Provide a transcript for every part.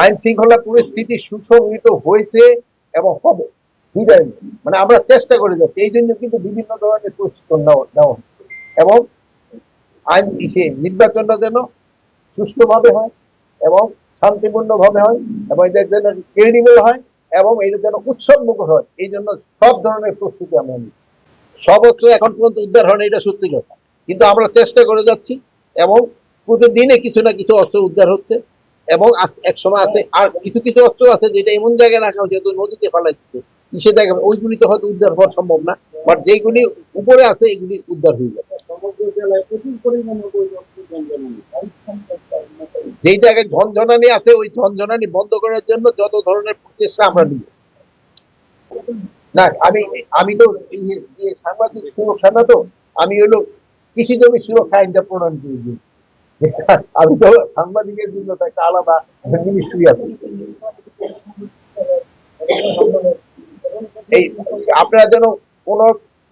আইন শৃঙ্খলা পরিস্থিতি সুসংহিত হয়েছে এবং হবে। দুইটাই মানে আমরা চেষ্টা করে যাচ্ছি। এই জন্য কিন্তু বিভিন্ন ধরনের প্রশিক্ষণ নেওয়া হচ্ছে। এবং আইন সে নির্বাচনটা যেন সুষ্ঠুভাবে হয় এবং শান্তিপূর্ণভাবে হয় এবং এদের যেন ক্রেডিবল হয় এবং এটা যেন উৎসব মুখর হয়, এই জন্য সব ধরনের প্রস্তুতি আমরা নিই অস্ত্র এখন পর্যন্ত উদ্ধার হয় এটা সত্যি কথা। কিন্তু আমরা চেষ্টা করে যাচ্ছি এবং প্রতিদিনে কিছু না কিছু অস্ত্র উদ্ধার হচ্ছে। এবং এক সময় আছে, আর কিছু কিছু অস্ত্র আছে যেটা এমন জায়গায় রাখা হচ্ছে যেহেতু নদীতে ফেলা যাচ্ছে সে জায়গা ওইগুলি তো হয়তো উদ্ধার হওয়া সম্ভব না বাট যেগুলি উপরে আছে, এগুলি উদ্ধার হয়ে যাবে। যেই জায়গায় ঝনঝনানি আছে, ওই ঝনঝনানি বন্ধ করার জন্য যত ধরনের প্রচেষ্টা আমরা নিব। না, আমি আমি তো সাংবাদিক সুরক্ষা না তো, আমি হলো কৃষি জমি সুরক্ষা আইনটা প্রণয়ন করে দিই। আমি তো সাংবাদিকের জন্য একটা আলাদা মিনিস্ট্রি আছে। এই আপনারা যেন কোনো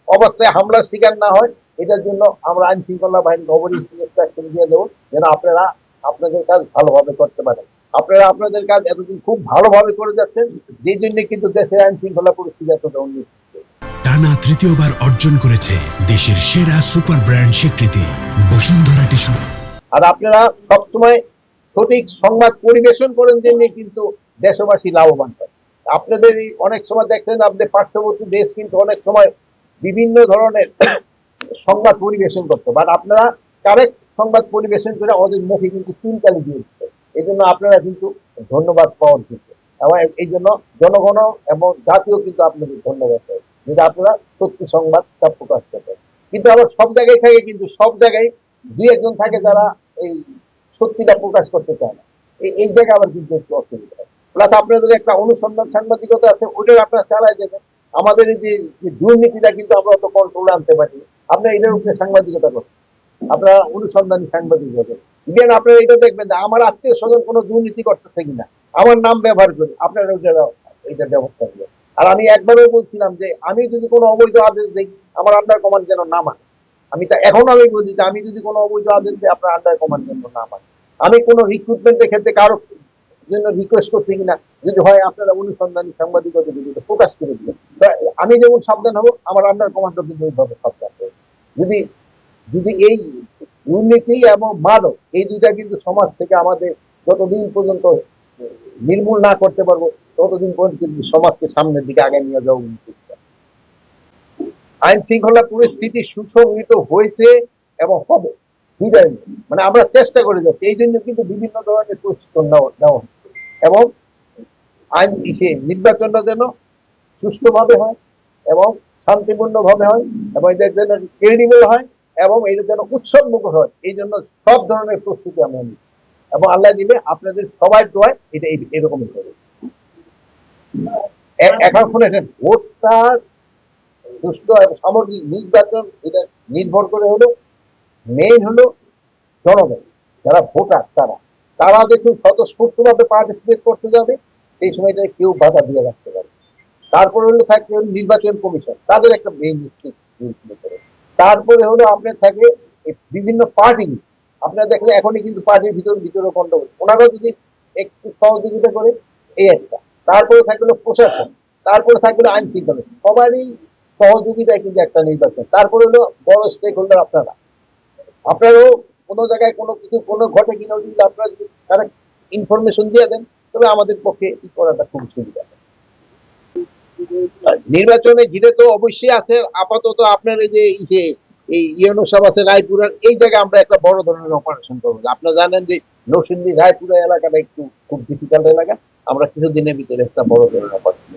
অবস্থায় হামলার শিকার না হয়, এটার জন্য আমরা আইন শৃঙ্খলা বাহিনী খবরই অ্যাকশন দিয়ে দেবো, যেন আপনারা আপনাদের কাজ ভালোভাবে করতে পারেন। আপনারা আপনাদের কাজ এতদিন খুব ভালোভাবে করে যাচ্ছেন, যেই জন্য কিন্তু দেশের আইন শৃঙ্খলা পরিস্থিতি এতটা উন্নত। টানা তৃতীয়বার অর্জন করেছে দেশের সেরা সুপার ব্র্যান্ড স্বীকৃতি বসুন্ধরা টিস্যু আর আপনারা সবসময় সঠিক সংবাদ পরিবেশন করেন জন্য কিন্তু দেশবাসী লাভবান হয়। আপনাদের অনেক সময় দেখছেন আপনাদের পার্শ্ববর্তী দেশ কিন্তু অনেক সময় বিভিন্ন ধরনের সংবাদ পরিবেশন করতো। বাট আপনারা কারেক্ট সংবাদ পরিবেশন করে ওদের মুখে কিন্তু চুনকালি দিয়ে দিচ্ছে এই জন্য আপনারা কিন্তু ধন্যবাদ পাওয়ার যোগ্য এবং এই জন্য জনগণ এবং জাতীয় কিন্তু আপনাদের ধন্যবাদ দেয়। যেটা আপনারা সত্যি সংবাদ সংবাদটা প্রকাশ করবেন। কিন্তু আবার সব জায়গায় থাকে কিন্তু সব জায়গায় দুই একজন থাকে যারা এই সত্যিটা প্রকাশ করতে চায় না। এই জায়গায় আবার কিন্তু একটু অসুবিধা। প্লাস আপনাদের একটা অনুসন্ধান সাংবাদিকতা আছে ওটার আপনারা চালায় দেবেন আমাদের এই যে দুর্নীতিটা কিন্তু আমরা অত কন্ট্রোলে আনতে পারি আপনারা এটার উপরে সাংবাদিকতা করেন আপনারা অনুসন্ধানী সাংবাদিক হবেন। ইভেন আপনারা এটা দেখবেন যে আমার আত্মীয় স্বজন কোনো দুর্নীতি করতেছে কিনা। আমার নাম ব্যবহার করে আপনারা ওইটা এটা ব্যবস্থা নেবেন আর আমি একবারও বলছিলাম যে, আমি যদি কোনো অবৈধ আদেশ দিই, আমার আপনার কমান্ড যেন না মানে। আমি তা এখন আমি বলছি যে আমি যদি কোনো অবৈধ আদেশ আপনার আন্ডার কমান্ড না মানে আমি কোনো রিক্রুটমেন্টের ক্ষেত্রে কারও জন্য রিকোয়েস্ট করছি কিনা, যদি হয় আপনারা অনুসন্ধানী সাংবাদিকতা যদি প্রকাশ করে দিবেন। তা আমি যেমন সাবধান হব, আমার আন্ডার কমান্ডার কিন্তু ওইভাবে সাবধান হবে যদি যদি এই দুর্নীতি এবং মাদক, এই দুইটা কিন্তু সমাজ থেকে আমাদের যতদিন পর্যন্ত নির্মূল না করতে পারব, ততদিন পর্যন্ত কিন্তু সমাজকে সামনের দিকে আগে নিয়ে যাওয়া উচিত। আইন শৃঙ্খলা পরিস্থিতি সুসংহিত হয়েছে এবং হবে। দুইটাই মানে আমরা চেষ্টা করে যাচ্ছি। এই জন্য কিন্তু বিভিন্ন ধরনের প্রশিক্ষণ নেওয়া হচ্ছে। এবং আইন সে নির্বাচনটা যেন সুষ্ঠুভাবে হয় এবং শান্তিপূর্ণভাবে হয় এবং এদের যেন ক্রেডিবল হয় এবং এটা যেন উৎসব মুখর হয়। এই জন্য সব ধরনের প্রস্তুতি আমরা নিই এবং আল্লাহ দিলে আপনাদের সবাই দোয়ায় এটা এরকমই হবে। এখন শুনেছেন ভোটটা সুস্থ সামগ্রিক নির্বাচন, এটা নির্ভর করে হলো মেইন হলো জনগণ, যারা ভোটার তারা। তারা দেখুন স্বতঃস্ফূর্তভাবে পার্টিসিপেট করতে যাবে, সেই সময়টা কেউ বাধা দিয়ে রাখতে পারে তারপরে হলো থাকে নির্বাচন কমিশন, তাদের একটা মেইন তারপরে হলো আপনার থাকে বিভিন্ন পার্টি আপনারা দেখলে এখনই কিন্তু পার্টির ভিতর ভিতরে গন্ডগোল। ওনারাও যদি একটু সহযোগিতা করে, এই একটা। তারপরে থাকল প্রশাসন, তারপরে থাকল আইন শৃঙ্খলা সবারই সহযোগিতায় কিন্তু একটা নির্বাচন। তারপরে হলো বড় স্টেক হোল্ডার আপনারা। আপনারাও কোনো জায়গায় কোনো কিছু, কোনো ঘটে কিনা যদি আপনারা যদি তারা ইনফরমেশন দিয়ে দেন, তবে আমাদের পক্ষে ই করাটা খুব সুবিধা। নির্বাচনে ঘিরে তো অবশ্যই আছে, আপাতত আপনার এই যে, এই এই ইউনো আছে রায়পুরার, এই জায়গায় আমরা একটা বড় ধরনের অপারেশন করব। আপনারা জানেন যে নরসিংদী রায়পুরা এলাকাটা একটু খুব ডিফিকাল্ট এলাকা। আমরা কিছুদিনের ভিতরে একটা বড় ধরনের অপারেশন